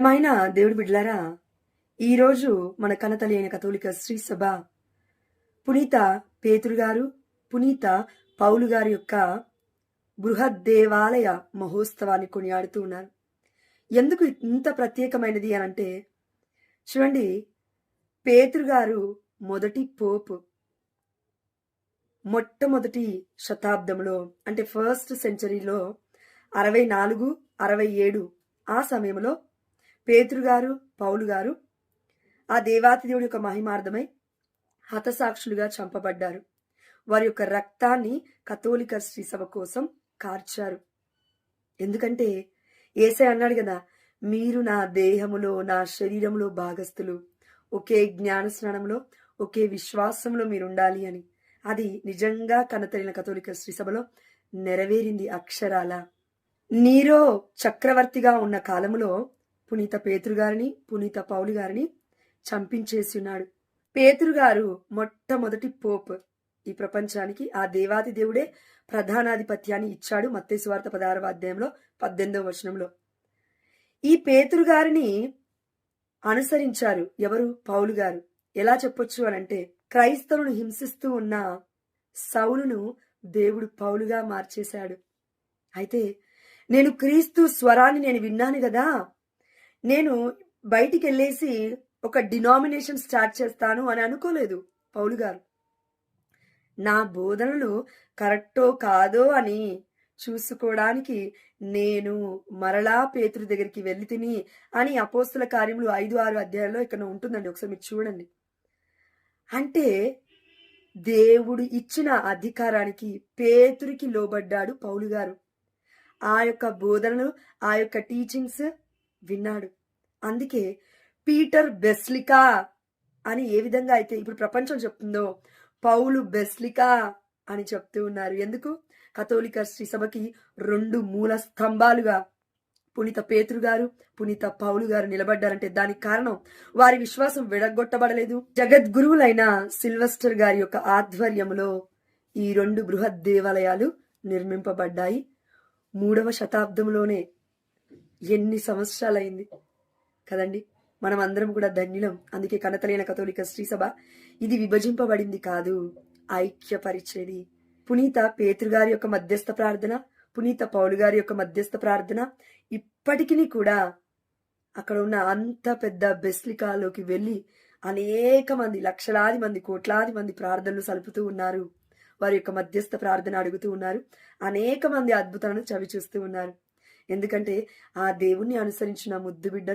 ప్రియమైన దేవుడి బిడ్లారా ఈరోజు మన కనతలి అయిన కథోలిక శ్రీ సభ పునీత పేతురు గారు పునీత పౌలు గారి యొక్క బృహద్దేవాలయ మహోత్సవాన్ని కొనియాడుతూ ఉన్నారు. ఎందుకు ఇంత ప్రత్యేకమైనది అని అంటే చూడండి పేతురు గారు మొదటి పోపు మొట్టమొదటి శతాబ్దంలో అంటే ఫస్ట్ సెంచరీలో అరవై నాలుగు అరవై ఏడు ఆ సమయంలో పేతురు గారు పౌలు గారు ఆ దేవాతి దేవుడి యొక్క మహిమార్థమై హతసాక్షులుగా చంపబడ్డారు. వారి యొక్క రక్తాన్ని కథోలిక శ్రీసభ కోసం కార్చారు. ఎందుకంటే ఏసై అన్నాడు కదా మీరు నా దేహములో నా శరీరంలో భాగస్థులు. ఒకే జ్ఞాన స్నానంలో ఒకే విశ్వాసంలో మీరు ఉండాలి అని. అది నిజంగా కనతలిన కథోలిక శ్రీసభలో నెరవేరింది అక్షరాల. నీరో చక్రవర్తిగా ఉన్న కాలములో పునీత పేతురు గారిని పునీత పౌలి గారిని చంపించేసి ఉన్నాడు పేతురు గారు మొట్టమొదటి పోప్. ఈ ప్రపంచానికి ఆ దేవాది దేవుడే ప్రధానాధిపత్యాన్ని ఇచ్చాడు మత్తేసు పదహారవ అధ్యాయంలో పద్దెనిమిదవ వచనంలో. ఈ పేతురు గారిని అనుసరించారు ఎవరు? పౌలు గారు ఎలా చెప్పొచ్చు అని అంటే క్రైస్తవులను హింసిస్తూ ఉన్న సౌలును దేవుడు పౌలుగా మార్చేశాడు. అయితే నేను క్రీస్తు స్వరాన్ని నేను విన్నాను కదా నేను బయటికి వెళ్ళేసి ఒక డినామినేషన్ స్టార్ట్ చేస్తాను అని అనుకోలేదు పౌలు గారు. నా బోధనలు కరెక్టో కాదో అని చూసుకోవడానికి నేను మరలా పేతురు దగ్గరికి వెళ్ళి తిని అని అపోస్తుల కార్యములు ఐదు ఆరు అధ్యాయంలో ఇక్కడ ఉంటుందండి. ఒకసారి మీరు చూడండి. అంటే దేవుడు ఇచ్చిన అధికారానికి పేతురికి లోబడ్డాడు పౌలు గారు. ఆ యొక్క బోధనలు ఆ యొక్క టీచింగ్స్ విన్నాడు. అందుకే పీటర్ బెస్లికా అని ఏ విధంగా అయితే ఇప్పుడు ప్రపంచం చెప్తుందో పౌలు బెస్లికా అని చెప్తూ ఉన్నారు. ఎందుకు? కథోలిక శ్రీ సభకి రెండు మూల స్తంభాలుగా పునీత పేతురు గారు పునీత పౌలు గారు నిలబడ్డారంటే దానికి కారణం వారి విశ్వాసం విడగొట్టబడలేదు. జగద్గురువులైన సిల్వస్టర్ గారి యొక్క ఆధ్వర్యంలో ఈ రెండు బృహద్ దేవాలయాలు నిర్మింపబడ్డాయి. మూడవ శతాబ్దంలోనే ఎన్ని సంవత్సరాలైంది? కదండి మనం అందరం కూడా ధన్యులం. అందుకే కనతలైన కథోలిక శ్రీసభ ఇది విభజింపబడింది కాదు. ఐక్యపరిచేది. పునీత పేతృగారి యొక్క మధ్యస్థ ప్రార్థన పునీత పౌలు గారి యొక్క మధ్యస్థ ప్రార్థన ఇప్పటికీ కూడా అక్కడ ఉన్న అంత పెద్ద బెస్లికాలోకి వెళ్ళి అనేక మంది లక్షలాది మంది కోట్లాది మంది ప్రార్థనలు సలుపుతూ ఉన్నారు. వారి యొక్క మధ్యస్థ ప్రార్థన అడుగుతూ ఉన్నారు. అనేక మంది అద్భుతాలను చవి చూస్తూ ఉన్నారు. ఎందుకంటే ఆ దేవుణ్ణి అనుసరించిన ముద్దు బిడ్డలు